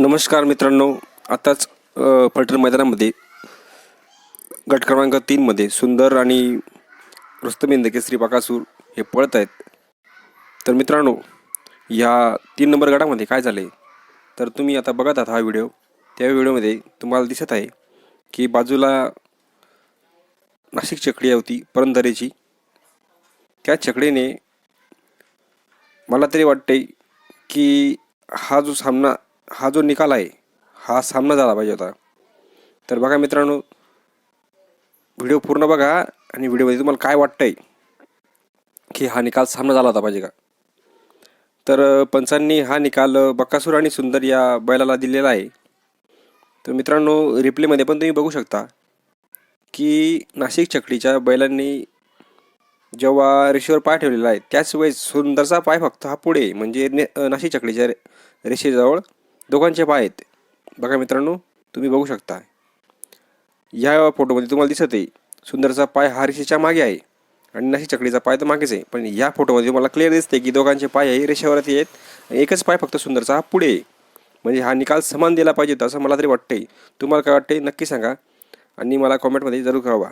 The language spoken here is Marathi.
नमस्कार मित्रांनो. आताच पलटण मैदानामध्ये गट क्रमांक तीनमध्ये सुंदर आणि रुस्तमिंद केसरी बाकासूर हे पळत आहेत. तर मित्रांनो या तीन नंबर गटामध्ये काय झाले तर तुम्ही आता बघत आहात हा व्हिडिओ. त्या व्हिडिओमध्ये तुम्हाला दिसत आहे की बाजूला नाशिक चकडी होती परंदरेची. त्या चकडीने मला तरी वाटते की हा जो सामना हा जो निकाल आहे हा सामना झाला पाहिजे होता. तर बघा मित्रांनो व्हिडिओ पूर्ण बघा आणि व्हिडिओमध्ये तुम्हाला काय वाटतं आहे की हा निकाल सामना झाला होता पाहिजे का? तर पंचांनी हा निकाल बक्कासूर आणि सुंदर या बैलाला दिलेला आहे. तर मित्रांनो रिप्लेमध्ये पण तुम्ही बघू शकता की नाशिक चकडीच्या बैलांनी जेव्हा रेषेवर पाय ठेवलेला आहे त्याच वेळेस सुंदरचा पाय फक्त हा पुढे म्हणजे ने नाशिक चकडीच्या रे रेषेजवळ दोघांचे पाय आहेत. बघा मित्रांनो तुम्ही बघू शकता. या फोटोमध्ये तुम्हाला दिसत आहे सुंदरचा पाय हा रेषेच्या मागे आहे आणि नशी चकडीचा पाय तर मागेच आहे. पण या फोटोमध्ये तुम्हाला क्लिअर दिसते की दोघांचे पाय हे रेषेवरती आहेत आणि एकच पाय फक्त सुंदरचा हा पुढे आहे. म्हणजे हा निकाल समान दिला पाहिजे असं मला तरी वाटतंय. तुम्हाला काय वाटतंय नक्की सांगा आणि मला कॉमेंटमध्ये जरूर कळवा.